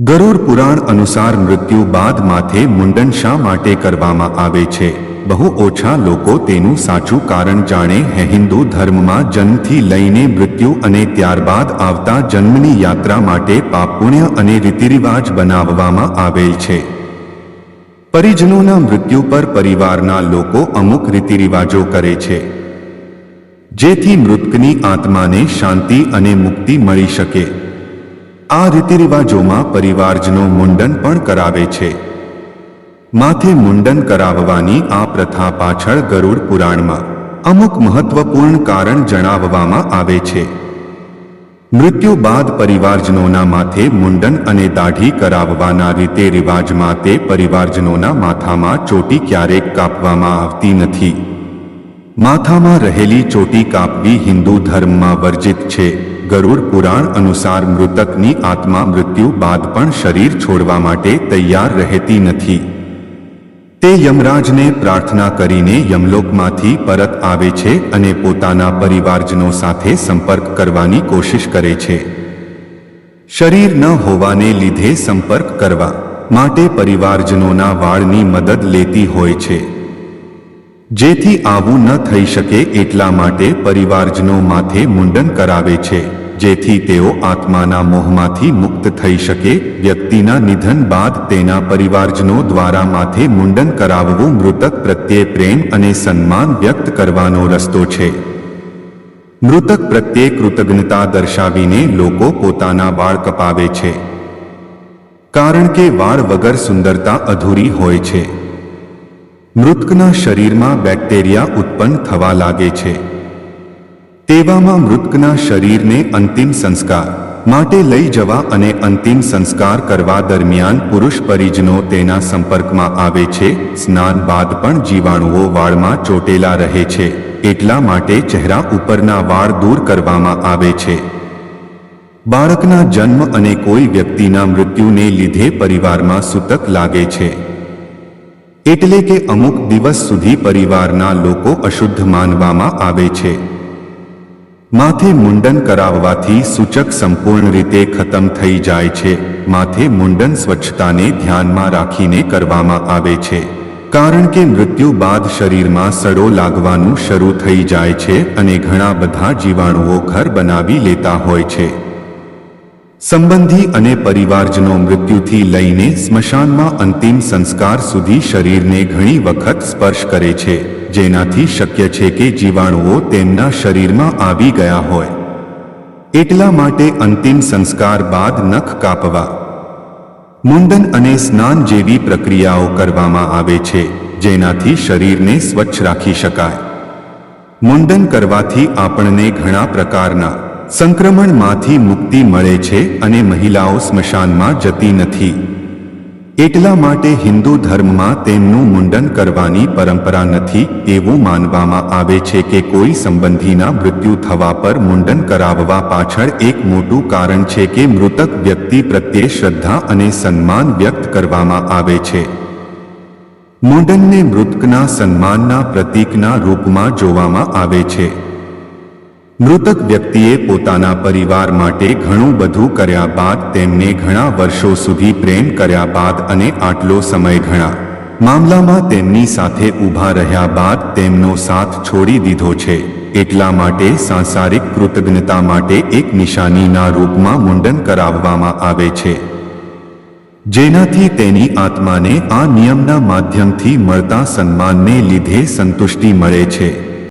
ગરુડ પુરાણ અનુસાર મૃત્યુ બાદ માથે મુંડન શા માટે કરવામાં આવે છે? બહુ ઓછા લોકો તેનું સાચું કારણ જાણે હે હિન્દુ ધર્મમાં જન્મથી લઈને મૃત્યુ અને ત્યારબાદ આવતા જન્મની યાત્રા માટે પાપ પુણ્ય અને રીતિરિવાજ બનાવવામાં આવેલ છે. પરિજનોના મૃત્યુ પર પરિવારના લોકો અમુક રીતિરિવાજો કરે છે. જેથી મૃતકની આત્માને શાંતિ અને મુક્તિ મળી શકે. આ રીતિરિવાજોમાં પરિવારજનો મુંડન પણ કરાવે છે. માથે મુંડન કરાવવાની આ પ્રથા પાછળ ગરુડ પુરાણમાં અમુક મહત્વપૂર્ણ કારણ જણાવવામાં આવે છે. મૃત્યુ બાદ પરિવારજનોના માથે મુંડન અને દાઢી કરાવવાના રીતે રિવાજમાં તે પરિવારજનોના માથામાં ચોટી ક્યારેક કાપવામાં આવતી નથી. માથામાં રહેલી ચોટી કાપવી હિન્દુ ધર્મમાં વર્જિત છે. ગરુડ પુરાણ અનુસાર મૃતકની આત્મા મૃત્યુ બાદ પણ શરીર છોડવા માટે તૈયાર રહેતી નથી. તે યમરાજને પ્રાર્થના કરીને યમલોકમાંથી પરત આવે છે અને પોતાના પરિવારજનો સાથે સંપર્ક કરવાની કોશિશ કરે છે. શરીર ન હોવાને લીધે સંપર્ક કરવા માટે પરિવારજનોના વાળની મદદ લેતી હોય છે. જેથી આવું ન થઈ શકે એટલા માટે પરિવારજનો માથે મુંડન કરાવે છે, જેથી તેઓ આત્માના મોહમાંથી મુક્ત થઈ શકે, વ્યક્તિના નિધન બાદ તેના પરિવારજનો દ્વારા માથે મુંડન કરાવવું મૃતક પ્રત્યે પ્રેમ અને સન્માન વ્યક્ત કરવાનો રસ્તો છે. મૃતક પ્રત્યે કૃતજ્ઞતા દર્શાવીને લોકો પોતાના વાળ કપાવે છે. કારણ કે વાળ વગર સુંદરતા અધૂરી હોય છે. મૃતકના શરીરમાં બેક્ટેરિયા ઉત્પન્ન થવા લાગે છે. તેવામાં મૃતકના શરીરને અંતિમ સંસ્કાર માટે લઈ જવા અને અંતિમ સંસ્કાર કરવા દરમિયાન પુરુષ પરિજનો તેના સંપર્કમાં આવે છે. સ્નાન બાદ પણ જીવાણુઓ વાળમાં ચોટેલા રહે છે. એટલા માટે ચહેરા ઉપરના વાળ દૂર કરવામાં આવે છે. બાળકના જન્મ અને કોઈ વ્યક્તિના મૃત્યુને લીધે પરિવારમાં સૂતક લાગે છે. એટલે કે અમુક દિવસ સુધી પરિવારના લોકો અશુદ્ધ માનવામાં આવે છે. માથે મુંડન કરાવવાથી સૂચક સંપૂર્ણ રીતે ખતમ થઈ જાય છે. માથે મુંડન સ્વચ્છતાને ધ્યાનમાં રાખીને કરવામાં આવે છે. કારણ કે મૃત્યુ બાદ શરીરમાં સડો લાગવાનું શરૂ થઈ જાય છે અને ઘણા બધા જીવાણુઓ ઘર બનાવી લેતા હોય છે. સંબંધી અને પરિવારજનો મૃત્યુથી લઈને સ્મશાનમાં અંતિમ સંસ્કાર સુધી શરીરને ઘણી વખત સ્પર્શ કરે છે, જેનાથી શક્ય છે કે જીવાણુઓ તેમના શરીરમાં આવી ગયા હોય. એટલા માટે અંતિમ સંસ્કાર બાદ નખ કાપવા. મુંડન અને સ્નાન જેવી પ્રક્રિયાઓ કરવામાં આવે છે, જેનાથી શરીરને સ્વચ્છ રાખી શકાય. મુંડન કરવાથી આપણને ઘણા પ્રકારના સંક્રમણમાંથી મુક્તિ મળે છે અને મહિલાઓ સ્મશાનમાં જતી નથી. એટલા માટે હિન્દુ ધર્મમાં તેમનું મુંડન કરવાની પરંપરા નથી એવું માનવામાં આવે છે કે કોઈ સંબંધીના મૃત્યુ થવા પર મુંડન કરાવવા પાછળ એક મોટું કારણ છે કે મૃતક વ્યક્તિ પ્રત્યે શ્રદ્ધા અને સન્માન વ્યક્ત કરવામાં આવે છે. મુંડનને મૃતકના સન્માનના પ્રતીકના રૂપમાં જોવામાં આવે છે. મૃતક વ્યક્તિએ પોતાના પરિવાર માટે ઘણું બધું કર્યા બાદ તેમને ઘણા વર્ષો સુધી પ્રેમ કર્યા બાદ અને આટલો સમય ઘણા. મામલામાં તેમની સાથે ઊભા રહ્યા બાદ તેમનો સાથ છોડી દીધો છે. એટલા માટે સાંસારિક કૃતજ્ઞતા માટે એક નિશાનીના રૂપમાં મુંડન કરાવવામાં આવે છે. જેનાથી તેની આત્માને આ નિયમના માધ્યમથી મળતા સન્માનને લીધે સંતુષ્ટિ મળે છે.